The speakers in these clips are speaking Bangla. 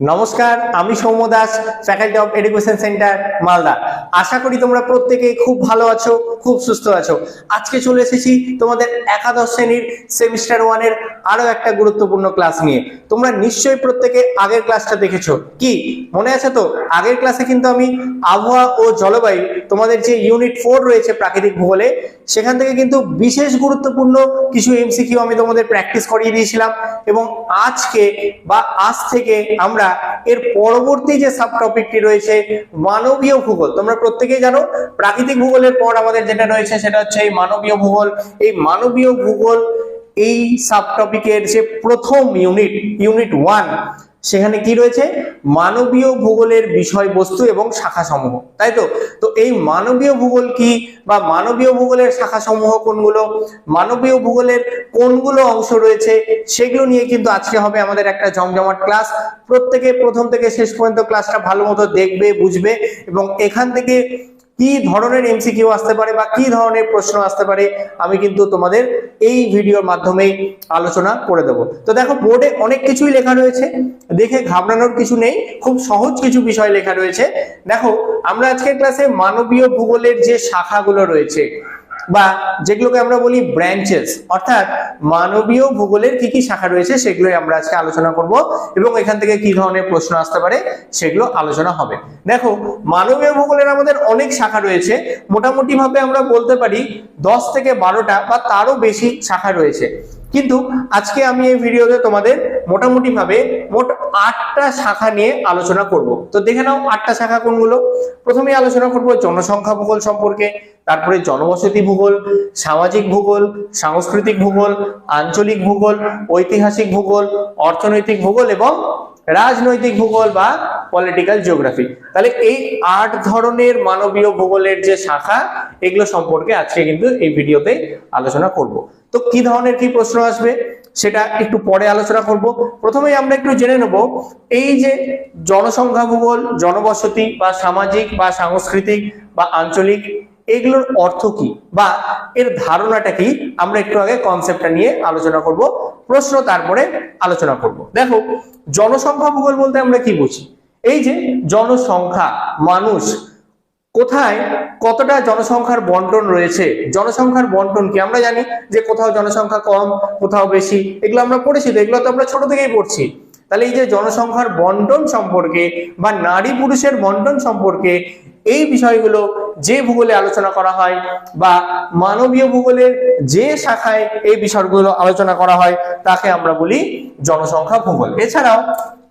নমস্কার, আমি Soumya Das faculty of education centre Malda. আশা করি তোমরা প্রত্যেকে খুব ভালো আছো, খুব সুস্থ আছো। আজকে চলে এসেছি তোমাদের একাদশ শ্রেণির সেমিস্টার ওয়ানের আরও একটা গুরুত্বপূর্ণ ক্লাস নিয়ে। তোমরা নিশ্চয়ই প্রত্যেকে আগের ক্লাসটা দেখেছ। কি? মনে আছে তো? আগের ক্লাসে কিন্তু আমি আবহাওয়া ও জলবায়ু, তোমাদের যে ইউনিট ফোর রয়েছে প্রাকৃতিক ভূগোলে, সেখান থেকে কিন্তু বিশেষ গুরুত্বপূর্ণ কিছু এমসিকিউ আমি তোমাদের প্র্যাকটিস করিয়ে দিয়েছিলাম এবং আজকে বা আজ থেকে আমরা এর পরবর্তী যে সাব টপিকটি রয়েছে, মানবীয় ভূগোল। তোমরা প্রত্যেকেই জানো, প্রাকৃতিক ভূগোলের পর আমাদের যেটা রয়েছে সেটা হচ্ছে এই মানবীয় ভূগোল। এই মানবীয় ভূগোল এই সাব টপিকের যে প্রথম ইউনিট ইউনিট ওয়ান সেখানে কি রয়েছে? মানবীয় ভূগোলের বিষয়বস্তু এবং শাখা সমূহ তাই তো? তো এই মানবীয় ভূগোল কি বা মানবীয় ভূগোলের শাখা সমূহ কোনগুলো? মানবীয় ভূগোলের কোনগুলো অংশ রয়েছে? সেগুলো নিয়ে কিন্তু আজকে হবে আমাদের একটা জমজমাট ক্লাস। প্রত্যেকে প্রথম থেকে শেষ পর্যন্ত ক্লাসটা ভালো মতো দেখবে, বুঝবে এবং এখান থেকে কি ধরনের এমসিকিউ আসতে পারে বা কি ধরনের প্রশ্ন আসতে পারে, আমি কিন্তু তোমাদের এই ভিডিওর মাধ্যমে আলোচনা করে দেব। তো দেখো, বোর্ডে অনেক কিছুই লেখা রয়েছে, দেখে ঘাবড়ানোর কিছু নেই, খুব সহজ কিছু বিষয় লেখা রয়েছে। দেখো, আমরা আজকের ক্লাসে মানবীয় ভূগোলের যে শাখাগুলো রয়েছে বা যেগুলোকে আমরা বলি ব্রাঞ্চেস অর্থাৎ মানবীয় ভূগোলের কি কি শাখা রয়েছে সেগুলোই আমরা আজকে আলোচনা করব এবং এখান থেকে কি ধরনের প্রশ্ন আসতে পারে সেগুলো আলোচনা হবে। দেখো, মানবীয় ভূগোলের আমাদের অনেক শাখা রয়েছে। মোটামুটি ভাবে আমরা বলতে পারি দশ থেকে বারোটা বা তারও বেশি শাখা রয়েছে। কিন্তু আজকে আমি এই ভিডিওতে তোমাদের মোটামুটি ভাবে মোট আটটা শাখা নিয়ে আলোচনা করব। তো দেখে নাও আটটা শাখা কোনগুলো। প্রথমে আলোচনা করব জনসংখ্যা ভূগোল সম্পর্কে, তারপরে জনবসতি ভূগোল, সামাজিক ভূগোল, সাংস্কৃতিক ভূগোল, আঞ্চলিক ভূগোল, ঐতিহাসিক ভূগোল, অর্থনৈতিক ভূগোল এবং রাজনৈতিক ভূগোল বা পলিটিক্যাল জিওগ্রাফি তাহলে এই আট ধরনের মানবীয় ভূগোলের যে শাখা, এগুলো সম্পর্কে আজকে কিন্তু এই ভিডিওতে আলোচনা করব। তো কি ধরনের কি প্রশ্ন আসবে, সেটা একটু পরে আলোচনা করব। প্রথমেই আমরা একটু জেনে নেব, এই যে জনসংখ্যা ভূগোল, জনবসতি বা সামাজিক বা সাংস্কৃতিক বা আঞ্চলিক এগুলোর অর্থ কি? বা এর ধারণাটা কি? আমরা একটু আগে কনসেপ্টটা নিয়ে আলোচনা করব, প্রশ্ন তারপরে আলোচনা করব। দেখো, জনসংখ্যা ভূগোল বলতে আমরা কি বুঝি? এই যে জনসংখ্যা, মানুষ, কোথায় কতটা জনসংখ্যার বন্টন রয়েছে? জনসংখ্যার বন্টন কি? আমরা জানি যে কোথাও জনসংখ্যা কম, কোথাও বেশি, এগুলো আমরা পড়েছি তো এগুলো তো আমরা ছোট থেকেই পড়ছি। তাহলে এই যে জনসংখ্যার বন্টন সম্পর্কে বা নারী পুরুষের বন্টন সম্পর্কে এই বিষয়গুলো যে ভূগোলে আলোচনা করা হয় বা মানবীয় ভূগোলের যে শাখায় এই বিষয়গুলো আলোচনা করা হয়, তাকে আমরা বলি জনসংখ্যা ভূগোল। এছাড়াও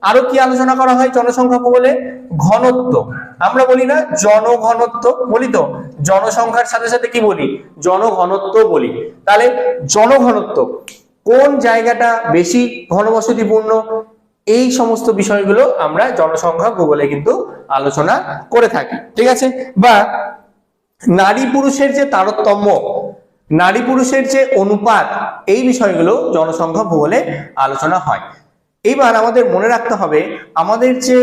আরও কি আলোচনা করা হয় জনসংখ্যা ভূগোলে? ঘনত্ব। আমরা বলি না জনঘনত্ব, বলি তো। জনসংখ্যার সাথে সাথে কি বলি? জনঘনত্ব বলি। তাহলে জনঘনত্ব কোন জায়গাটা বেশি ঘনবসতিপূর্ণ? এই সমস্ত বিষয়গুলো আমরা জনসংখ্যা ভূগোলে কিন্তু আলোচনা করে থাকি, ঠিক আছে? বা নারী পুরুষের যে তারতম্য, নারী পুরুষের যে অনুপাত, এই বিষয়গুলো জনসংখ্যা ভূগোলে আলোচনা হয়। এইবার আমাদের মনে রাখতে হবে, আমাদের যে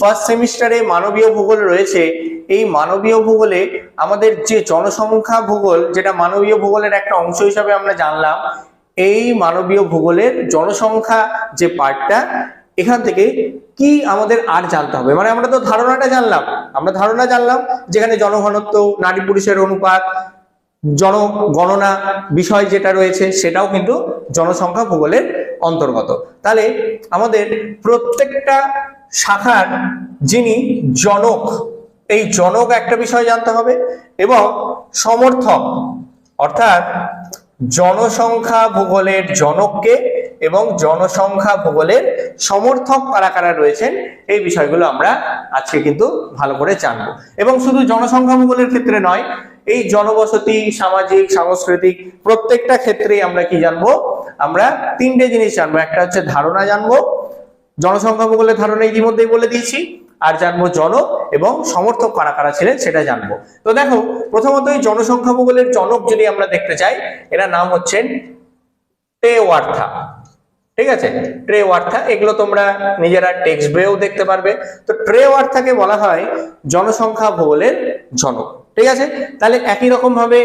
ফার্স্ট সেমিস্টারে মানবীয় ভূগোল রয়েছে, এই মানবীয় ভূগোলে আমাদের যে জনসংখ্যা ভূগোল, যেটা মানবীয় ভূগোলের একটা অংশ হিসাবে আমরা জানলাম, এই মানবীয় ভূগোলের জনসংখ্যা যে পার্টটা এখান থেকে কি আমাদের আর জানতে হবে? মানে আমরা তো ধারণাটা জানলাম। আমরা ধারণা জানলাম যেখানে জনঘনত্ব, নারী পুরুষের অনুপাত, জনগণনা বিষয় যেটা রয়েছে সেটাও কিন্তু জনসংখ্যা ভূগোলের অন্তর্গত। তাহলে আমাদের প্রত্যেকটা শাখার যিনি জনক, এই জনক একটা বিষয় জানতে হবে এবং সমর্থক, অর্থাৎ জনসংখ্যা ভূগোলের জনককে এবং জনসংখ্যা ভূগোলের সমর্থক কারা কারা রয়েছেন, এই বিষয়গুলো আমরা আজকে কিন্তু ভালো করে জানব। এবং শুধু জনসংখ্যা ভূগোলের ক্ষেত্রে নয়, এই জনবসতি, সামাজিক, সাংস্কৃতিক প্রত্যেকটা ক্ষেত্রেই আমরা কি জানব? আমরা তিনটে জিনিস জানব। একটা হচ্ছে ধারণা জানব, জনসংখ্যা ভূগোলের ধারণা ইতিমধ্যেই বলে দিয়েছি, আর জানব জনক এবং সমর্থক কারা কারা ছিলেন সেটা জানব। তো দেখো প্রথমত এই জনসংখ্যা ভূগোলের জনক যদি আমরা দেখতে চাই এরা নাম হচ্ছেন টে ওয়ার্থা। ঠিক আছে? ট্রে ওয়ার্থা এগুলো তোমরা নিজেরা টেক্সট বইয়েও দেখতে পারবে। তো ট্রে ওয়ার্থাকে বলা হয় জনসংখ্যা ভূগোলের জনক। ঠিক আছে? তাহলে একই রকম ভাবে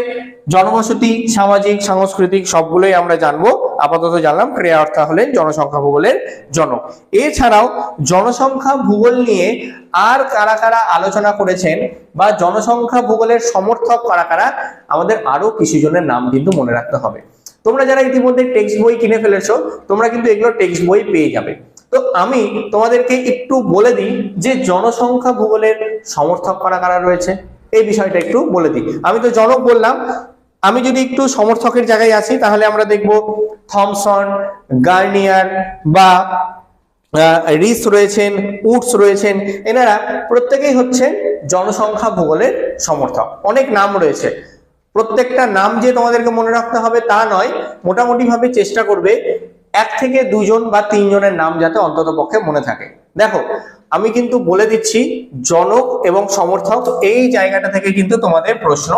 জনবসতি সামাজিক, সাংস্কৃতিক সবগুলোই আমরা জানব। আপাতত জানলাম ক্রিয়া অর্থ হলেন জনসংখ্যা ভূগোলের জনক। এছাড়াও জনসংখ্যা ভূগোল নিয়ে আর কারা কারা আলোচনা করেছেন বা জনসংখ্যা ভূগোলের সমর্থক কারা কারা, আমাদের আরও কিছু জনের নাম কিন্তু মনে রাখতে হবে। তোমরা যারা ইতিমধ্যে টেক্সট বই কিনে ফেলেছো, তোমরা কিন্তু এগুলো টেক্সট বই পেয়ে যাবে। তো আমি তোমাদেরকে একটু বলে দিই যে জনসংখ্যা ভূগোলের সমর্থক কারা কারা রয়েছে, এই বিষয়টা একটু বলে দিই। আমি তো জনক বললাম, আমি যদি একটু সমর্থকের জায়গায় আসি তাহলে আমরা দেখব থমসন, গার্নিয়ার বা রিস রয়েছেন, উডস রয়েছেন, এনারা প্রত্যেকেই হচ্ছেন জনসংখ্যা ভূগোলের সমর্থক। অনেক নাম রয়েছে। প্রত্যেকটা নাম যে তোমাদেরকে মনে রাখতে হবে তা নয় মোটামুটি ভাবে চেষ্টা করবে এক থেকে দুজন বা তিনজনের নাম যাতে অন্তত পক্ষে মনে থাকে। দেখো, আমি কিন্তু বলে দিচ্ছি, জনক এবং সমর্থক এই জায়গাটা থেকে কিন্তু তোমাদের প্রশ্ন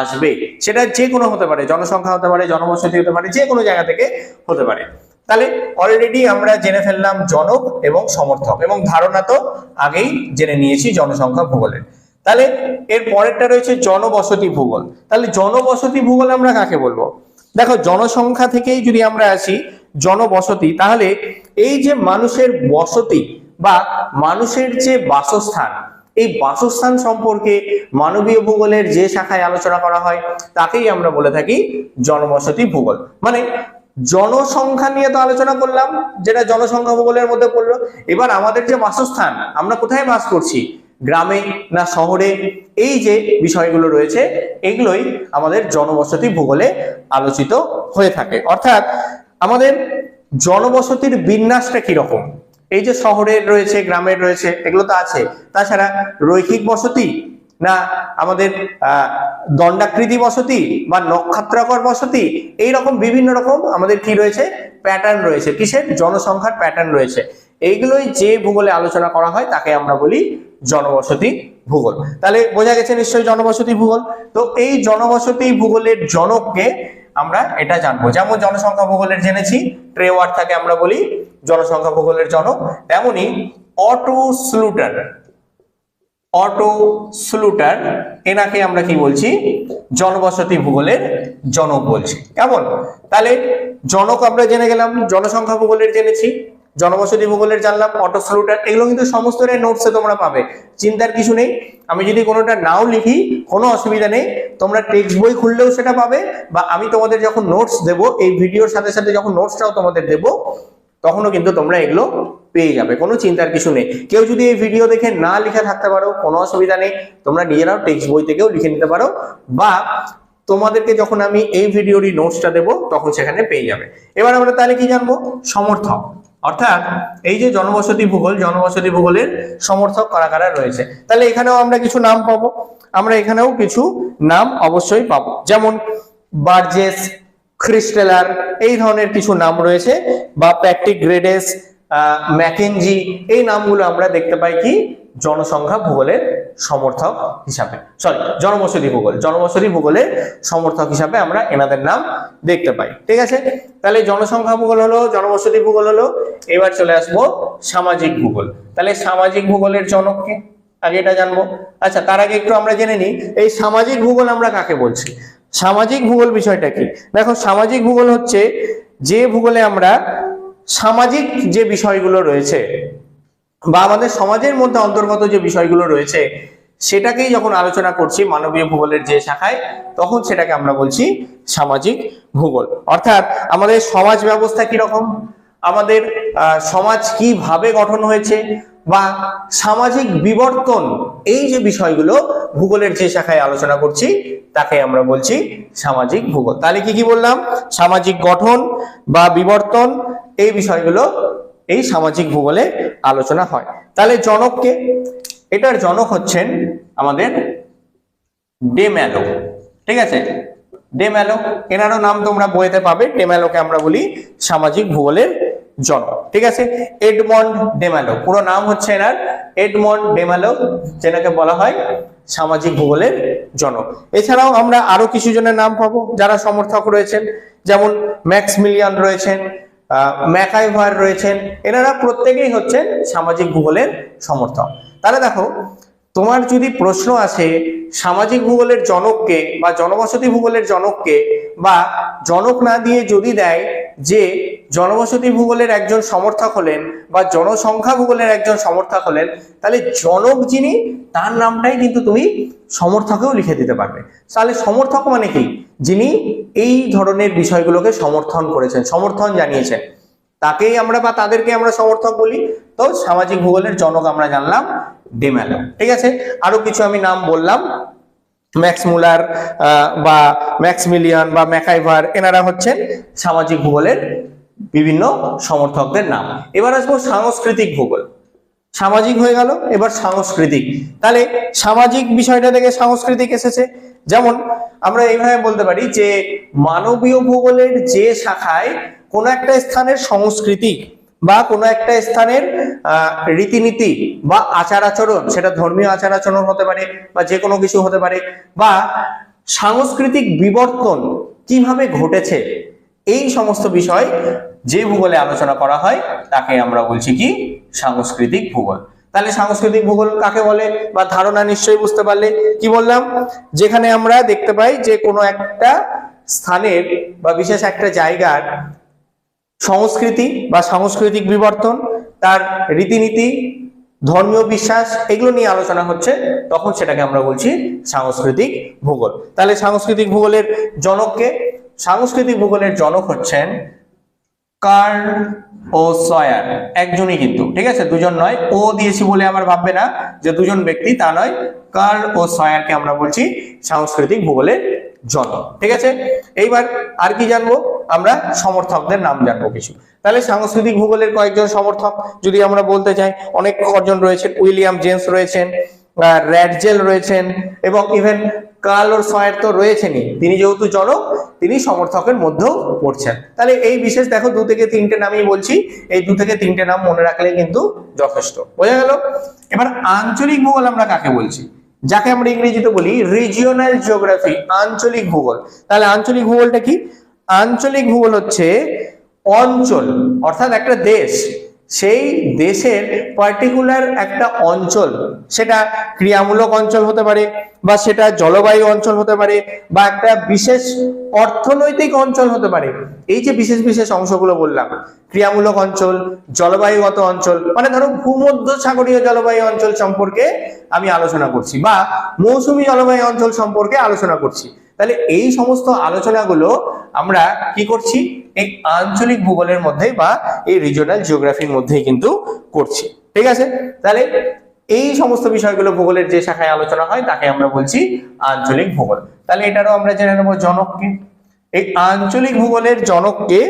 আসবে। সেটা যে কোনো হতে পারে, জনসংখ্যা হতে পারে, জনবসতি হতে পারে, যে কোনো জায়গা থেকে হতে পারে। তাহলে অলরেডি আমরা জেনে ফেললাম জনক এবং সমর্থক এবং ধারণা তো আগেই জেনে নিয়েছি জনসংখ্যা ভূগোলের। তাহলে এর পরেরটা রয়েছে জনবসতি ভূগোল। তাহলে জনবসতি ভূগোল আমরা কাকে বলব? দেখো, জনসংখ্যা থেকেই যদি আমরা আসি, জনবসতি, তাহলে এই যে মানুষের বসতি বা মানুষের যে বাসস্থান, এই বাসস্থান সম্পর্কে মানবীয় ভূগোলের যে শাখায় আলোচনা করা হয়, তাকেই আমরা বলে থাকি জনবসতি ভূগোল। মানে জনসংখ্যা নিয়ে তো আলোচনা করলাম, যেটা জনসংখ্যা ভূগোলের মধ্যে পড়ল। এবার আমাদের যে বাসস্থান, আমরা কোথায় বাস করছি? গ্রামে না শহরে, এই যে বিষয়গুলো রয়েছে, এগুলোই আমাদের জনবসতি ভূগোলে আলোচিত হয়ে থাকে। অর্থাৎ আমাদের জনবসতির বিন্যাসটা কীরকম? এই যে শহরের রয়েছে গ্রামের রয়েছে, এগুলো তো আছে। তাছাড়া রৈখিক বসতি না আমাদের দণ্ডাকৃতি বসতি বা নক্ষত্রাকর বসতি এই রকম বিভিন্ন রকম আমাদের কি রয়েছে? প্যাটার্ন রয়েছে। কিসের? জনসংখ্যার প্যাটার্ন রয়েছে। এইগুলোই যে ভূগোলে আলোচনা করা হয়, তাকে আমরা বলি জনবসতি ভূগোল। তাহলে বোঝা গেছে নিশ্চয়ই জনবসতি ভূগোল? তো এই জনবসতি ভূগোলের জনককে আমরা এটা জানব। যেমন জনসংখ্যা ভূগোলের জেনেছি ট্রেওয়ার থাকে আমরা বলি, জনসংখ্যা ভূগোলের জনক। তেমনি অটো স্লুটার অটো স্লুটার এনাকে আমরা কি বলছি? জনবসতি ভূগোলের জনক বলছি। কেমন? তাহলে জনক আমরা জেনে গেলাম, জনসংখ্যা ভূগোলের জেনেছি। জনবসতি ভূগোলের জানলাম অটো স্লুটার এগুলো কিন্তু সমস্ত নোটসে তোমরা পাবে। চিন্তার কিছু নেই, আমি যদি কোনোটা নাও লিখি, কোনো অসুবিধা নেই, তোমরা টেক্সট বই খুললেও সেটা পাবে বা আমি তোমাদের যখন নোটস দেব, এই ভিডিওর সাথে সাথে যখন নোটসটাও তোমাদের দেব, তখনও কিন্তু তোমরা এগুলো পেয়ে যাবে, কোনো চিন্তার কিছু নেই। কেউ যদি এই ভিডিও দেখে না লিখে থাকতে পারো, কোনো অসুবিধা নেই, তোমরা নিজেরাও টেক্সট বই থেকেও লিখে নিতে পারো বা তোমাদেরকে যখন আমি এই ভিডিওরই নোটসটা দেব, তখন সেখানে পেয়ে যাবে। এবার আমরা তাহলে কি জানব? সমর্থক। অর্থাৎ এই যে জনবসতি ভূগোল, জনবসতি ভূগোলের সমর্থক কারা কারা রয়েছে। তাহলে এখানেও আমরা কিছু নাম পাবো। আমরা এখানেও কিছু নাম অবশ্যই পাবো। যেমন বার্জেস খ্রিস্টেলার এই ধরনের কিছু নাম রয়েছে, বা প্যাকটিক গ্রেডেস ম্যাকেনজি, এই নামগুলো আমরা দেখতে পাই কি? জনসংখ্যা ভূগোলের সমর্থক হিসাবে। সরি জনবসতি ভূগোল। জনবসতি ভূগোলের সমর্থক হিসাবে আমরা এনাদের নাম দেখতে পাই। ঠিক আছে? তাহলে জনসংখ্যা ভূগোল হলো, জনবসতি ভূগোল হলো, এবার চলে আসব সামাজিক ভূগোল। তাহলে সামাজিক ভূগোলের জনককে আগে এটা জানব। আচ্ছা তার আগে একটু আমরা জেনে নিই, এই সামাজিক ভূগোল আমরা কাকে বলছি? সামাজিক ভূগোল বিষয়টা কি? দেখো, সামাজিক ভূগোল হচ্ছে যে ভূগোলে আমরা সামাজিক যে বিষয়গুলো রয়েছে বা আমাদের সমাজের মধ্যে অন্তর্গত যে বিষয়গুলো রয়েছে, সেটাকেই যখন আলোচনা করছি মানবীয় ভূগোলের যে শাখায়, তখন সেটাকে আমরা বলছি সামাজিক ভূগোল। অর্থাৎ আমাদের সমাজ ব্যবস্থা কীরকম? আমাদের সমাজ কীভাবে গঠন হয়েছে? বা সামাজিক বিবর্তন, এই যে বিষয়গুলো ভূগোলের যে শাখায় আলোচনা করছি, তাকে আমরা বলছি সামাজিক ভূগোল। তাহলে কি কি বললাম? সামাজিক গঠন বা বিবর্তন, এই বিষয়গুলো এই সামাজিক ভূগোলে আলোচনা হয়। তাহলে জনককে এটার জনক হচ্ছেন আমাদের ডেম্যালো। ঠিক আছে? ডেম্যালো, এনারও নাম তোমরা বইতে পাবে। ডেম্যালোকে আমরা বলি সামাজিক ভূগোলের জনক। ঠিক আছে? এডমন্ড ডেমালো পুরো নাম হচ্ছে এনার এডমন্ড ডেমালো যেটাকে বলা হয় সামাজিক ভূগোলের জনক। এছাড়াও আমরা আরও কিছু জনের নাম পাবো যারা সমর্থক রয়েছেন। যেমন ম্যাক্স ম্যাক্সমিলিয়ান রয়েছেন ম্যাকাইভার রয়েছেন। এনারা প্রত্যেকেই হচ্ছেন সামাজিক ভূগোলের সমর্থক। তাহলে দেখো তোমার যদি প্রশ্ন আসে সামাজিক ভূগোলের জনককে বা জনবসতি ভূগোলের জনককে বা জনক না দিয়ে যদি দেয় যে জনবসতি ভূগোলের একজন সমর্থক হলেন বা জনসংখ্যা ভূগোলের একজন সমর্থক হলেন, তাহলে জনক যিনি, তার নামটাই কিন্তু তুমি সমর্থকেও লিখে দিতে পারবে। তাহলে সমর্থক মানে কি? যিনি এই ধরনের বিষয়গুলোকে সমর্থন করেছেন, সমর্থন জানিয়েছেন। তাকেই আমরা বা তাদেরকে আমরা সমর্থক বলি। তো সামাজিক ভূগোলের জনক আমরা জানলাম। ডেম্যালো। ঠিক আছে? আরও কিছু আমি নাম বললাম। ম্যাক্স মুলার বা ম্যাক্সমিলিয়ান বা ম্যাকাইভার, এনারা হচ্ছেন সামাজিক ভূগোলের বিভিন্ন সমর্থকদের নাম। এবার আসব সাংস্কৃতিক ভূগোল। সামাজিক হয়ে গেল, এবার সাংস্কৃতিক। তাহলে সামাজিক বিষয়টা থেকে সাংস্কৃতিক এসেছে। যেমন আমরা এইভাবে বলতে পারি যে, মানবীয় ভূগোলের যে শাখায় কোনো একটা স্থানের সংস্কৃতি বা কোনো একটা স্থানের রীতিনীতি বা আচার আচরণ, সেটা ধর্মীয় আচার আচরণ হতে পারে বা যে কোনো কিছু হতে পারে, বা সাংস্কৃতিক বিবর্তন কীভাবে ঘটেছে, এই সমস্ত বিষয় যে ভূগোলে আলোচনা করা হয়, তাকে আমরা বলছি কি? সাংস্কৃতিক ভূগোল। তাহলে সাংস্কৃতিক ভূগোল কাকে বলে? বা ধারণা নিশ্চয়ই বুঝতে পারলে, কি বললাম? যেখানে আমরা দেখতে পাই যে কোনো একটা স্থানের বা বিশেষ একটা জায়গার সংস্কৃতি বা সাংস্কৃতিক বিবর্তন, তার রীতিনীতি, ধর্মীয় বিশ্বাস, এগুলো নিয়ে আলোচনা হচ্ছে, তখন সেটাকে আমরা বলছি সাংস্কৃতিক ভূগোল। তাহলে সাংস্কৃতিক ভূগোলের জনককে, সাংস্কৃতিক ভূগোলের জনক হচ্ছেন কার্ল ও সয়ার, একজনই কিন্তু, ঠিক আছে? দুজন নয়, ও দিয়েছি বলে আমার ভাববে না যে দুজন ব্যক্তি, তা নয়। কার্ল ও সয়ারকে আমরা বলছি সাংস্কৃতিক ভূগোলের জনক ঠিক আছে? এইবার আর কি জানব? আমরা সমর্থকদের নাম জানব কিছু। তাহলে সাংস্কৃতিক ভূগোলের কয়েকজন সমর্থক, যদি আমরা বলতে চাই, অনেক কজন রয়েছেন, উইলিয়াম জেমস রয়েছেন র্যাডজেল রয়েছেন এবং ইভেন কার্ল ওর সয়ার তো রয়েছেনই। তিনি যেহেতু জনক, তিনি সমর্থকের মধ্যেও পড়ছেন। তাহলে এই বিশেষ দেখো দু থেকে তিনটে নামই বলছি। এই দু থেকে তিনটে নাম মনে রাখলে কিন্তু যথেষ্ট। বোঝা গেল? এবার আঞ্চলিক ভূগোল আমরা কাকে বলছি? যাকে আমরা ইংরেজিতে বলি রিজিওনাল জিওগ্রাফি আঞ্চলিক ভূগোল। তাহলে আঞ্চলিক ভূগোলটা কি? আঞ্চলিক ভূগোল হচ্ছে অঞ্চল, অর্থাৎ একটা দেশ। সেই দেশের পার্টিকুলার একটা অঞ্চল, সেটা ক্রিয়ামূলক অঞ্চল হতে পারে বা সেটা জলবায়ু অঞ্চল হতে পারে বা একটা বিশেষ অর্থনৈতিক অঞ্চল হতে পারে। এই যে বিশেষ বিশেষ অংশগুলো বললাম, ক্রিয়ামূলক অঞ্চল, জলবায়ুগত অঞ্চল মানে ধরো ভূমধ্য সাগরীয় জলবায়ু অঞ্চল সম্পর্কে আমি আলোচনা করছি বা মৌসুমী জলবায়ু অঞ্চল সম্পর্কে আলোচনা করছি। তাহলে এই সমস্ত আলোচনাগুলো আমরা কি করছি? এই আঞ্চলিক ভূগোলের মধ্যে বা এই রিজিওনাল জিওগ্রাফির মধ্যেই কিন্তু করছি। ঠিক আছে? তাহলে এই সমস্ত বিষয়গুলো ভূগোলের যে শাখায় আলোচনা হয়, তাকে আমরা বলছি আঞ্চলিক ভূগোল। তাহলে এটারও আমরা জেনে নেব জনককে এই আঞ্চলিক ভূগোলের জনককে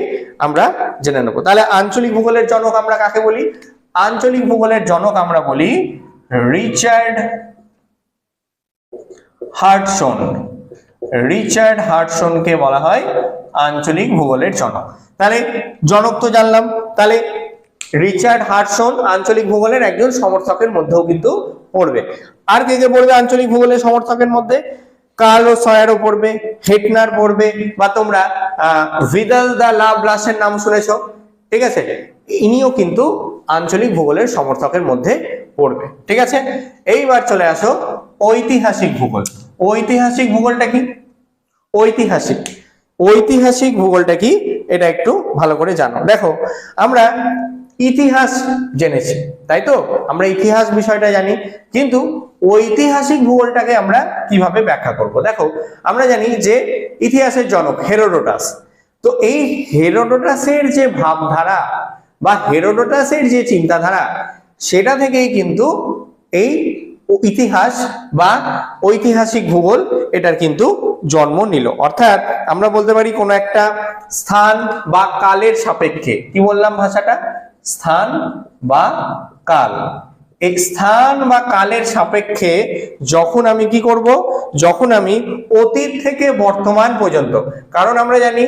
আমরা জেনে নেব। তাহলে আঞ্চলিক ভূগোলের জনক আমরা কাকে বলি? আঞ্চলিক ভূগোলের জনক আমরা বলি রিচার্ড হার্টসন। রিচার্ড হার্টসনকে বলা হয় আঞ্চলিক ভূগোলের জনক। তাহলে জনক তো জানলাম। তাহলে রিচার্ড হার্টসন আঞ্চলিক ভূগোলের একজন সমর্থকের মধ্যেও কিন্তু পড়বে। আর কে কে পড়বে আঞ্চলিক ভূগোলের সমর্থকের মধ্যে? কার্লো সয়ারও পড়বে, হেটনার পড়বে, বা তোমরা ভিদাল দা লাভলাসের নাম শুনেছো। ঠিক আছে? ইনিও কিন্তু আঞ্চলিক ভূগোলের সমর্থকের মধ্যে পড়বে। ঠিক আছে? এইবার চলে আসো ঐতিহাসিক ভূগোল। ঐতিহাসিক ভূগোলটা কি? ঐতিহাসিক। ঐতিহাসিক ভূগোলটা কি? এটা একটু ভালো করে জানো। দেখো, আমরা ইতিহাস জেনেছি, তাই তো? আমরা ইতিহাস বিষয়টা জানি, কিন্তু ঐতিহাসিক ভূগোলটাকে আমরা কীভাবে ব্যাখ্যা করব? দেখো, আমরা জানি যে ইতিহাসের জনক হেরোডোটাস। তো এই হেরোডোটাসের যে ভাবধারা বা হেরোডোটাসের যে চিন্তাধারা, সেটা থেকেই কিন্তু এই ইতিহাস বা ঐতিহাসিক ভূগোল এটার কিন্তু জন্ম নিল। অর্থাৎ আমরা বলতে পারি কোনো একটা স্থান বা কালের সাপেক্ষে, কি বললাম ভাষাটা? স্থান বা কাল। এই স্থান বা কালের সাপেক্ষে যখন আমি কি করব? যখন আমি অতীত থেকে বর্তমান পর্যন্ত, কারণ আমরা জানি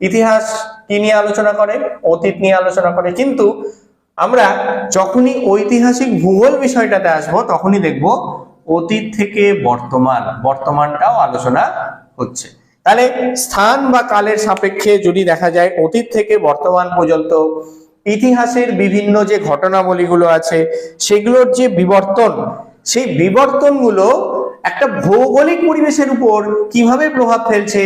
ইতিহাস কি নিয়ে আলোচনা করে? অতীত নিয়ে আলোচনা করে। কিন্তু আমরা যখনই ঐতিহাসিক ভূগোল বিষয়টাতে আসব, তখনই দেখব অতীত থেকে বর্তমান, বর্তমানটাও আলোচনা হচ্ছে। তাহলে স্থান বা কালের সাপেক্ষে যদি দেখা যায় অতীত থেকে বর্তমান পর্যন্ত ইতিহাসের বিভিন্ন যে ঘটনাবলীগুলো আছে, সেগুলোর যে বিবর্তন, সেই বিবর্তনগুলো একটা ভৌগোলিক পরিবেশের উপর কীভাবে প্রভাব ফেলছে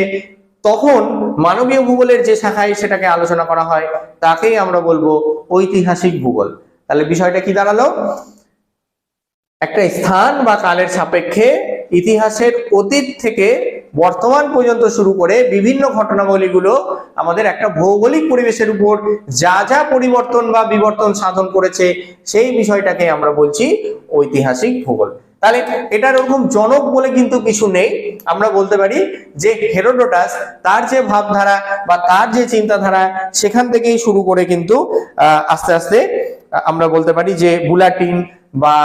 তখন মানবীয় ভূগোলের যে শাখায় সেটাকে আলোচনা করা হয়, তাকেই আমরা বলব ঐতিহাসিক ভূগোল। তাহলে বিষয়টা কি দাঁড়াল? একটা স্থান বা কালের সাপেক্ষে ইতিহাসের অতীত থেকে বর্তমান পর্যন্ত শুরু করে বিভিন্ন ঘটনাবলীগুলো আমাদের একটা ভৌগোলিক পরিবেশের উপর যা যা পরিবর্তন বা বিবর্তন সাধন করেছে, সেই বিষয়টাকে আমরা বলছি ঐতিহাসিক ভূগোল। তাহলে এটার ওরকম জনক বলে কিন্তু কিছু নেই। আমরা বলতে পারি যে হেরোডোটাস তার যে ভাবধারা বা তার যে চিন্তাধারা সেখান থেকেই শুরু করে কিন্তু আস্তে আস্তে আমরা বলতে পারি যে বুলাটিন বা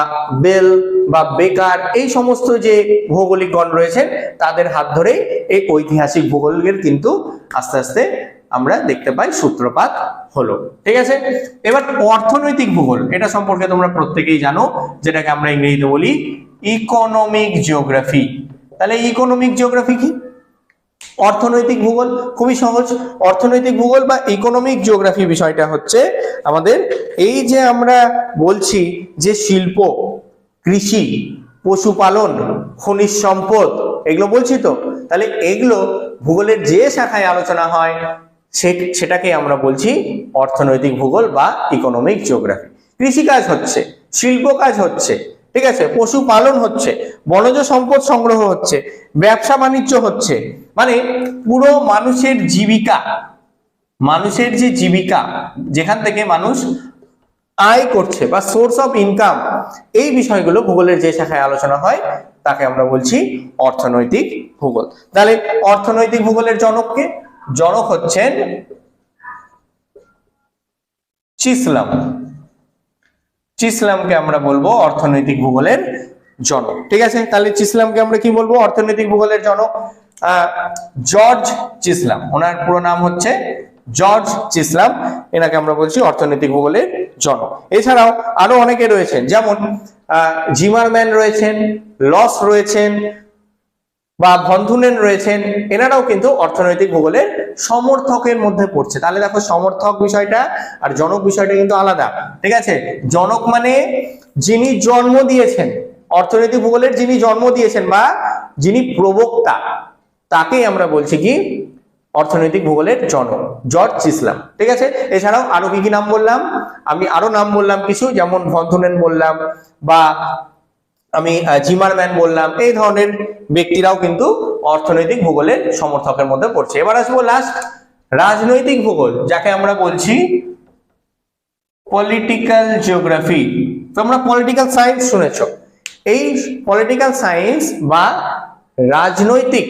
বেল বা বেকার এই সমস্ত যে ভৌগোলিকগণ রয়েছেন তাদের হাত ধরেই এই ঐতিহাসিক ভূগোলের কিন্তু আস্তে আস্তে আমরা দেখতে পাই সূত্রপাত হলো। ঠিক আছে? এবার অর্থনৈতিক ভূগোল, এটা সম্পর্কে তোমরা প্রত্যেকেই জানো, যেটাকে আমরা ইংরেজিতে বলি ইকোনমিক জিওগ্রাফি। তাহলে ইকোনমিক জিওগ্রাফি কি? অর্থনৈতিক ভূগোল, খুবই সহজ। অর্থনৈতিক ভূগোল বা ইকোনমিক জিওগ্রাফি বিষয়টা হচ্ছে আমাদের এই যে আমরা বলছি যে শিল্প, কৃষি, পশুপালন, খনিজ সম্পদ, এগুলো বলছি তো? তাহলে এগুলো ভূগোলের যে শাখায় আলোচনা হয় সেটাকে আমরা বলছি অর্থনৈতিক ভূগোল বা ইকোনমিক জিওগ্রাফি। কৃষিকাজ হচ্ছে শিল্প কাজ হচ্ছে ঠিক আছে? পশুপালন হচ্ছে, বনজ সম্পদ সংগ্রহ হচ্ছে, ব্যবসা বাণিজ্য হচ্ছে। মানে পুরো মানুষের জীবিকা, মানুষের যে জীবিকা, যেখান থেকে মানুষ আয় করছে বা সোর্স অফ ইনকাম এই বিষয়গুলো ভূগোলের যে শাখায় আলোচনা হয়, তাকে আমরা বলছি অর্থনৈতিক ভূগোল। তাহলে অর্থনৈতিক ভূগোলের জনককে, জনক হচ্ছেন চিসলাম। চিসলামকে আমরা বলব অর্থনৈতিক ভূগোলের জনক। ঠিক আছে? তাহলে চিসলামকে আমরা কি বলব? অর্থনৈতিক ভূগোলের জনক। জর্জ চিসলাম। ওনার পুরো নাম হচ্ছে জর্জ চিসলাম। এনাকে আমরা বলছি অর্থনৈতিক ভূগোলের জনক। এছাড়াও আরও অনেকে রয়েছেন। যেমন জিমারম্যান রয়েছেন, লস রয়েছেন বা বন্ধুনেন রয়েছেন, এনারাও কিন্তু অর্থনৈতিক ভূগোলের সমর্থকের মধ্যে পড়ছে। তাহলে দেখো সমর্থক বিষয়টা আর জনক বিষয়টা কিন্তু আলাদা। ঠিক আছে? জনক মানে যিনি জন্ম দিয়েছেন, অর্থনৈতিক ভূগোলের যিনি জন্ম দিয়েছেন বা যিনি প্রবক্তা, তাকেই আমরা বলছি কি? অর্থনৈতিক ভূগোলের জনক, জর্জ ইসলাম ঠিক আছে? এছাড়াও আরও কি কি নাম বললাম? আমি আরও নাম বললাম কিছু, যেমন ভন্ধনেন বললাম বা আমি জিমারম্যান বললাম, এই ধরনের ব্যক্তিরাও কিন্তু অর্থনৈতিক ভূগোলের সমর্থকের মধ্যে পড়ছে। এবার আসব লাস্ট রাজনৈতিক ভূগোল, যাকে আমরা বলছি পলিটিক্যাল জিওগ্রাফি তোমরা পলিটিক্যাল সায়েন্স শুনেছ। এই পলিটিক্যাল সায়েন্স বা রাজনৈতিক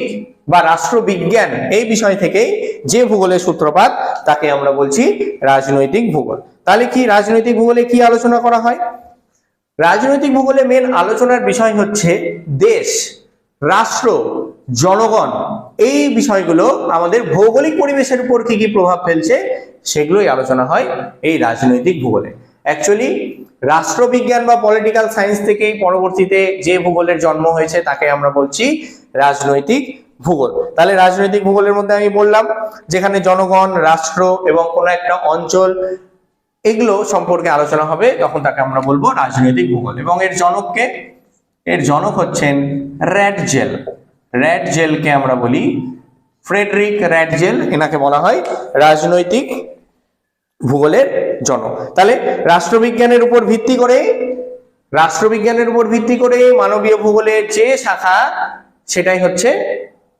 বা রাষ্ট্রবিজ্ঞান এই বিষয় থেকেই যে ভূগোলের সূত্রপাত, তাকে আমরা বলছি রাজনৈতিক ভূগোল। তাহলে কি রাজনৈতিক ভূগোলে কি আলোচনা করা হয়? রাজনৈতিক ভূগোলে মেন আলোচনার বিষয় হচ্ছে দেশ, রাষ্ট্র, জনগণ। এই বিষয়গুলো আমাদের ভৌগোলিক পরিবেশের উপর কি কি প্রভাব ফেলছে সেগুলোই আলোচনা হয় এই রাজনৈতিক ভূগোলে। অ্যাকচুয়ালি রাষ্ট্রবিজ্ঞান বা পলিটিক্যাল সায়েন্স থেকেই পরবর্তীতে যে ভূগোলের জন্ম হয়েছে তাকে আমরা বলছি রাজনৈতিক ভূগোল। তাহলে রাজনৈতিক ভূগোলের মধ্যে আমি বললাম, যেখানে জনগণ, রাষ্ট্র এবং কোনো একটা অঞ্চল এগুলো সম্পর্কে আলোচনা হবে, তখন তাকে আমরা বলব রাজনৈতিক ভূগোল। এবং এর জনককে, এর জনক হচ্ছেন র্যাডজেল। র্যাডজেলকে আমরা বলি ফ্রেডরিক র্যাডজেল, এনাকে বলা হয় রাজনৈতিক ভূগোলের জনক। তাহলে রাষ্ট্রবিজ্ঞানের উপর ভিত্তি করে, রাষ্ট্রবিজ্ঞানের উপর ভিত্তি করে মানবীয় ভূগোলের যে শাখা, সেটাই হচ্ছে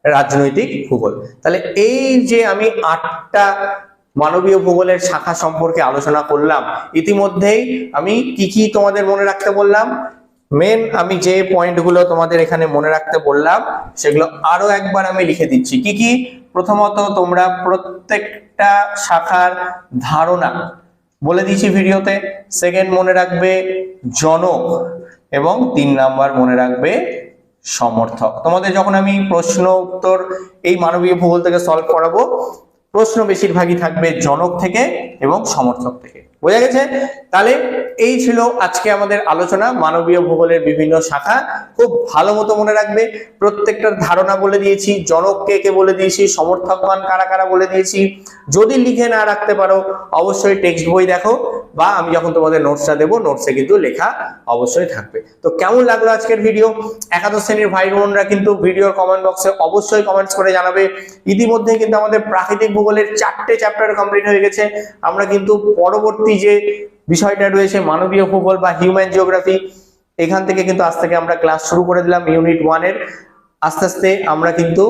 রাজনৈতিক ভূগোল। তাহলে এই যে আমি আটটা মানবীয় ভূগোলের শাখা সম্পর্কে আলোচনা করলাম। ইতিমধ্যেই আমি কি কি তোমাদের মনে রাখতে বললাম? মেন আমি যে পয়েন্টগুলো তোমাদের এখানে মনে রাখতে বললাম, সেগুলো আরও একবার আমি লিখে দিচ্ছি। কি কি? প্রথমত তোমরা প্রত্যেকটা শাখার ধারণা বলে দিয়েছি ভিডিওতে। সেকেন্ড মনে রাখবে জনক এবং তিন নাম্বার মনে রাখবে সমর্থক। তোমাদের যখন আমি প্রশ্ন, উত্তর এই মানবীয় ভূগোল থেকে সলভ করাবো প্রশ্ন বেশিরভাগই থাকবে জনক থেকে এবং সমর্থক থেকে। বোঝা গেছে? তাহলে এই ছিল আজকে আমাদের আলোচনা। মানবীয় ভূগোলের বিভিন্ন শাখা খুব ভালো মতো মনে রাখবে। প্রত্যেকটার ধারণা বলে দিয়েছি, জনক কে কে বলে দিয়েছি সমর্থক মান কারা কারা বলে দিয়েছি। যদি লিখে না রাখতে পারো, অবশ্যই টেক্সট বই দেখো। বা আমি যখন তোমাদের নোটসটা দেবো নোটসে কিন্তু লেখা অবশ্যই থাকবে। তো কেমন লাগল আজকের ভিডিও একাদশ শ্রেণির ভাই বোনরা কিন্তু ভিডিওর কমেন্ট বক্সে অবশ্যই কমেন্টস করে জানাবে। ইতিমধ্যে কিন্তু আমাদের প্রাকৃতিক ভূগোলের চারটে চ্যাপ্টার কমপ্লিট হয়ে গেছে। আমরা কিন্তু পরবর্তী যে বিষয়টা রয়েছে, মানবীয় ভূগোল বা হিউম্যান জিওগ্রাফি এখান থেকে কিন্তু আজ থেকে আমরা ক্লাস শুরু করে দিলাম ইউনিট ওয়ানের আস্তে আস্তে আমরা কিন্তু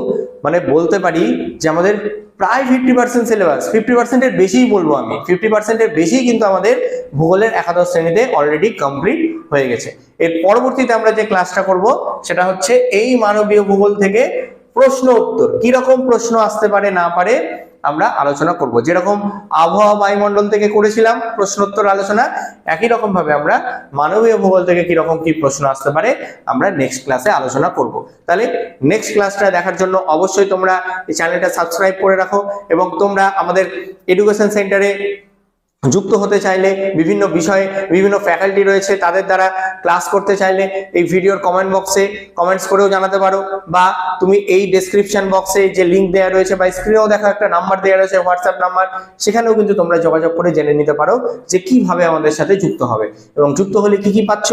মানে বলতে পারি যে আমাদের প্রায় ফিফটি পার্সেন্ট সিলেবাস ফিফটি পার্সেন্টের বেশিই বলব আমি। ফিফটি পার্সেন্টের বেশি কিন্তু আমাদের ভূগোলের একাদশ শ্রেণীতে অলরেডি কমপ্লিট হয়ে গেছে। এর পরবর্তীতে আমরা যে ক্লাসটা করব, সেটা হচ্ছে এই মানবীয় ভূগোল থেকে প্রশ্ন উত্তর। কীরকম প্রশ্ন আসতে পারে, না পারে আমরা আলোচনা করব। যেরকম আবহাওয়া বায়ুমণ্ডল থেকে করেছিলাম প্রশ্নোত্তর আলোচনা, একই রকম ভাবে আমরা মানবীয় ভূগোল থেকে কি রকম কি প্রশ্ন আসতে পারে, আমরা নেক্সট ক্লাসে আলোচনা করব। তাহলে নেক্সট ক্লাসটা দেখার জন্য অবশ্যই তোমরা এই চ্যানেলটা সাবস্ক্রাইব করে রাখো এবং তোমরা আমাদের এডুকেশন সেন্টারে যুক্ত হতে চাইলে, বিভিন্ন বিষয়ে বিভিন্ন ফ্যাকাল্টি রয়েছে তাদের দ্বারা ক্লাস করতে চাইলে এই ভিডিওর কমেন্ট বক্সে কমেন্টস করেও জানাতে পারো বা তুমি এই ডেসক্রিপশন বক্সে যে লিংক দেওয়া রয়েছে বা স্ক্রিনেও দেখা একটা নাম্বার দেওয়া রয়েছে হোয়াটসঅ্যাপ নাম্বার সেখানেও কিন্তু তোমরা যোগাযোগ করে জেনে নিতে পারো যে কীভাবে আমাদের সাথে যুক্ত হবে। এবং যুক্ত হলে কি কি পাচ্ছ?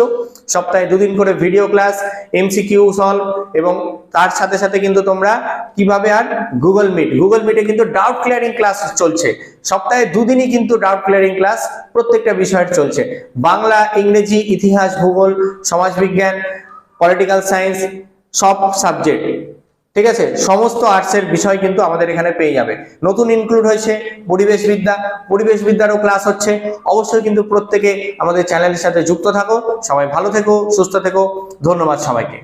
সপ্তাহে দুদিন করে ভিডিও ক্লাস এমসিকিউ সলভ এবং তার সাথে সাথে কিন্তু তোমরা কীভাবে আর গুগল মিট গুগল মিটে কিন্তু ডাউট ক্লিয়ারিং ক্লাস চলছে। সপ্তাহে দুদিনই কিন্তু ডাউট ক্লিয়ারিং ক্লাস প্রত্যেকটা বিষয়ের চলছে। বাংলা, ইংরেজি, ইতিহাস, ভূগোল, সমাজবিজ্ঞান পলিটিক্যাল সায়েন্স সব সাবজেক্ট ঠিক আছে? সমস্ত আর্টসের বিষয় কিন্তু আমাদের এখানে পেয়ে যাবে। নতুন ইনক্লুড হয়েছে পরিবেশবিদ্যা পরিবেশবিদ্যারও ক্লাস হচ্ছে। অবশ্যই কিন্তু প্রত্যেকে আমাদের চ্যানেলের সাথে যুক্ত থাকো। সবাই ভালো থেকো, সুস্থ থেকো। ধন্যবাদ সবাইকে।